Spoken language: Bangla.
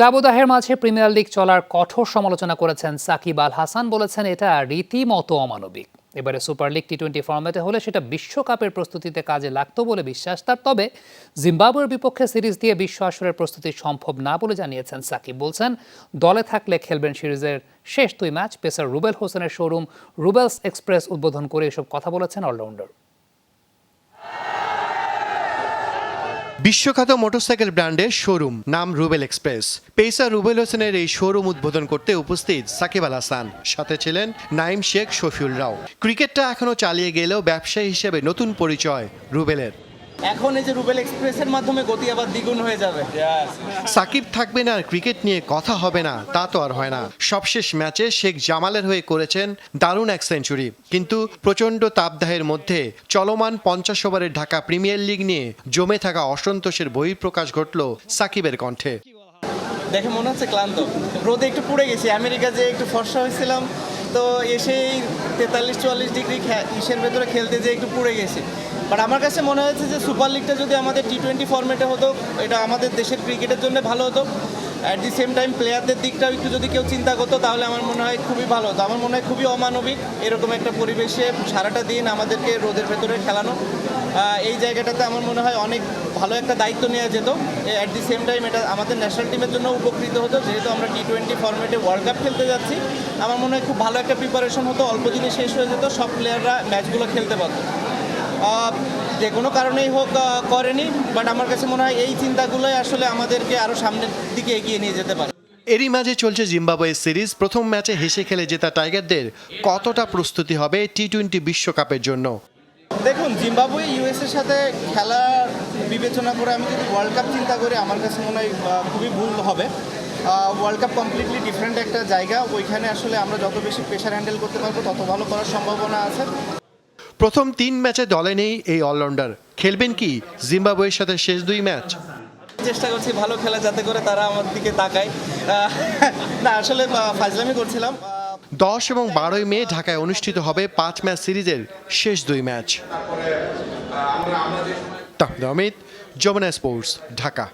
দাবদাহের মাঝে প্রিমিয়ার লিগ চলার কঠোর সমালোচনা করেছেন সাকিব আল হাসান, বলেছেন এটা রীতিমতো অমানবিক। এবারে সুপার লিগ টি টোয়েন্টি ফর্ম্যাটে হলে সেটা বিশ্বকাপের প্রস্তুতিতে কাজে লাগতো বলে বিশ্বাস তার, তবে জিম্বাবুয়ের বিপক্ষে সিরিজ দিয়ে বিশ্ব আসরের প্রস্তুতি সম্ভব না বলে জানিয়েছেন সাকিব। বলছেন, দলে থাকলে খেলবেন সিরিজের শেষ দুই ম্যাচ। পেসার রুবেল হোসেনের শোরুম রুবেলস এক্সপ্রেস উদ্বোধন করে এসব কথা বলেছেন অলরাউন্ডার। বিশ্বখ্যাত মোটরসাইকেল ব্র্যান্ডের শোরুম, নাম রুবেল এক্সপ্রেস। পেসার রুবেল হোসেনের এই শোরুম উদ্বোধন করতে উপস্থিত সাকিব আল হাসান, সাথে ছিলেন নাইম শেখ শফিউল রাও। ক্রিকেটটা এখনও চালিয়ে গেলেও ব্যবসায়ী হিসেবে নতুন পরিচয় রুবেলের। এখন এই যে রুবেল এক্সপ্রেসের মাধ্যমে গতি আবার দ্বিগুণ হয়ে যাবে। সাকিব থাকবে না আর ক্রিকেট নিয়ে কথা হবে না তা তো আর হয় না। সবশেষ ম্যাচে শেখ জামালের হয়ে করেছেন দারুণ এক সেঞ্চুরি। কিন্তু প্রচণ্ড তাপদাহের মধ্যে চলমান পঞ্চাশ ওভারের ঢাকা প্রিমিয়ার লিগ নিয়ে জমে থাকা অসন্তোষের বহিঃপ্রকাশ ঘটল সাকিবের কণ্ঠে। দেখে মনে হচ্ছে ক্লান্ত। রোদে একটু পুড়ে গেছি আমেরিকা যে একটু ফর্সা হয়েছিলাম তো এসেই তেতাল্লিশ, চুয়াল্লিশ ডিগ্রি ইসের ভেতরে খেলতে যেয়ে একটু পুড়ে গেছে। বাট আমার কাছে মনে হয়েছে যে সুপার লিগটা যদি আমাদের টি টোয়েন্টি ফর্মেটে হতো, এটা আমাদের দেশের ক্রিকেটের জন্য ভালো হতো। অ্যাট দি সেম টাইম প্লেয়ারদের দিকটাও একটু যদি কেউ চিন্তা করতো, তাহলে আমার মনে হয় খুবই ভালো হতো। আমার মনে হয় খুবই অমানবিক এরকম একটা পরিবেশে সারাটা দিন আমাদেরকে রোদের ভেতরে খেলানো। এই জায়গাটাতে আমার মনে হয় অনেক ভালো একটা দায়িত্ব নেওয়া যেত। অ্যাট দি সেম টাইম এটা আমাদের ন্যাশনাল টিমের জন্য উপকৃত হতো। যেহেতু আমরা টি টোয়েন্টি ফর্মেটে ওয়ার্ল্ড কাপ খেলতে যাচ্ছি, আমার মনে হয় খুব ভালো একটা প্রিপারেশন হতো। অল্প দিনে শেষ হয়ে যেত, সব প্লেয়াররা ম্যাচগুলো খেলতে পারতো। যে কোনো কারণেই হোক করেনি বাট আমার কাছে মনে হয় এই চিন্তাগুলোই আসলে আমাদেরকে আরও সামনের দিকে এগিয়ে নিয়ে যেতে পারে। এরই মাঝে চলছে জিম্বাবুয়ে সিরিজ প্রথম ম্যাচে হেসে খেলে জেতা টাইগারদের কতটা প্রস্তুতি হবে টি টোয়েন্টি বিশ্বকাপের জন্য? দেখুন জিম্বাবুয়ে ইউএসের সাথে খেলার বিবেচনা করে আমি যদি ওয়ার্ল্ড কাপ চিন্তা করি আমার কাছে মনে হয় খুবই ভুল হবে। ওয়ার্ল্ড কাপ কমপ্লিটলি ডিফারেন্ট একটা জায়গা ওইখানে আসলে আমরা যত বেশি প্রেশার হ্যান্ডেল করতে পারব তত ভালো করার সম্ভাবনা আছে। প্রথম তিন ম্যাচে দলে নেই এই অলরাউন্ডার। খেলবেন কি? জিম্বাবুয়ের সাথে শেষ দুই ম্যাচ। চেষ্টা করছি ভালো খেলা যাতে করে তারা আমার দিকে তাকায়। না আসলে ফাজলামি করছিলাম। দশ এবং বারোই মে ঢাকায় অনুষ্ঠিত হবে পাঁচ ম্যাচ সিরিজের শেষ দুই ম্যাচ। তাহমিদ অমিত যমুনা স্পোর্টস ঢাকা।